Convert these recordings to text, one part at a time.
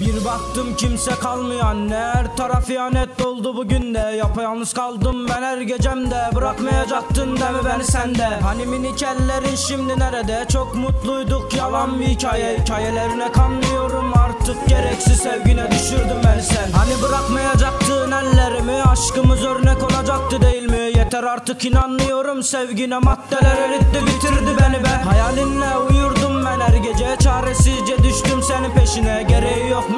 Bir baktım kimse kalmıyor anne. Her taraf ihanet doldu bugün de. Yapayalnız kaldım ben her gecemde. Bırakmayacaktın mi beni sende Hani minik şimdi nerede? Çok mutluyduk yalan bir hikaye. Hikayelerine kanmıyorum artık Gereksiz sevgine düşürdün beni sen. Hani bırakmayacaktın ellerimi Aşkımız örnek olacaktı değil mi? Yeter artık inanmıyorum sevgine Maddeler eritti bitirdi beni be. Hayalinle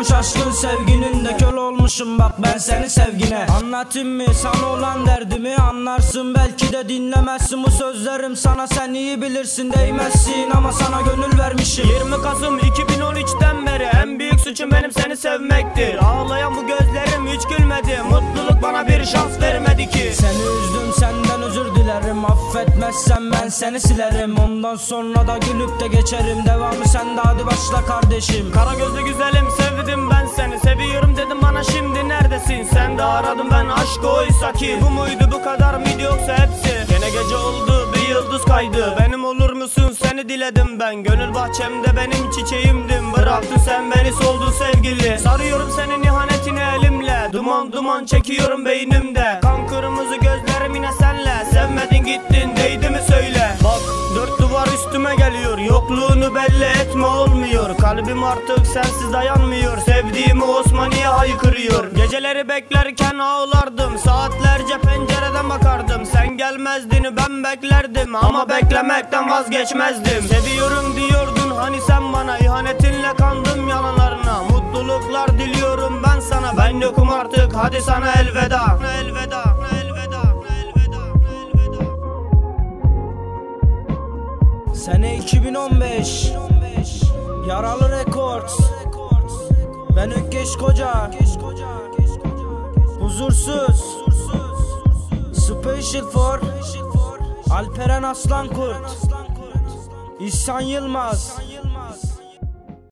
Yokmuş aşkın sevginin de Köl olmuşum bak ben senin sevgine. Anlatayım mı sana olan derdimi? Anlarsın belki de dinlemezsin. Bu sözlerim Sana sen iyi bilirsin değmezsin. Ama sana gönül vermişim. 20 Kasım 2013'ten beri en büyük suçum benim seni sevmektir. Ağlayan bu gözlerim hiç gülmedi. Mutluluk bana bir şans vermedi ki. Seni üzdüm dilerim Affetmezsen ben seni silerim. Ondan sonra da gülüp de geçerim. Devamı sende hadi başla kardeşim. Kara gözlü güzelim sevdim ben seni. Seviyorum dedim bana şimdi neredesin? Sen de aradım ben aşk oysa ki. Bu muydu bu kadar mıydı yoksa hepsi? Gene gece oldu bir yıldız kaydı. Benim olur musun? Seni diledim ben. Gönül bahçemde benim çiçeğimdin Bıraktın sen beni soldun sevgili. Sarıyorum senin ihanetini elimle. Duman duman çekiyorum beynimde. Kan kırmızı gözlerim Yokluğunu belli etme olmuyor. Kalbim artık sensiz dayanmıyor. Sevdiğimi Osmaniye haykırıyor. Geceleri beklerken ağlardım. Saatlerce pencereden bakardım. Sen gelmezdin ben beklerdim. Ama beklemekten vazgeçmezdim. Seviyorum diyordun hani sen bana. İhanetinle kandım yalanlarına. Mutluluklar diliyorum ben sana. Ben yokum artık. Hadi sana elveda Elveda. Elveda Sene 2015 Yaralı Records. Ben Ökkeş Koca. Huzursuz. Special for Alperen Aslankurt İhsan Yılmaz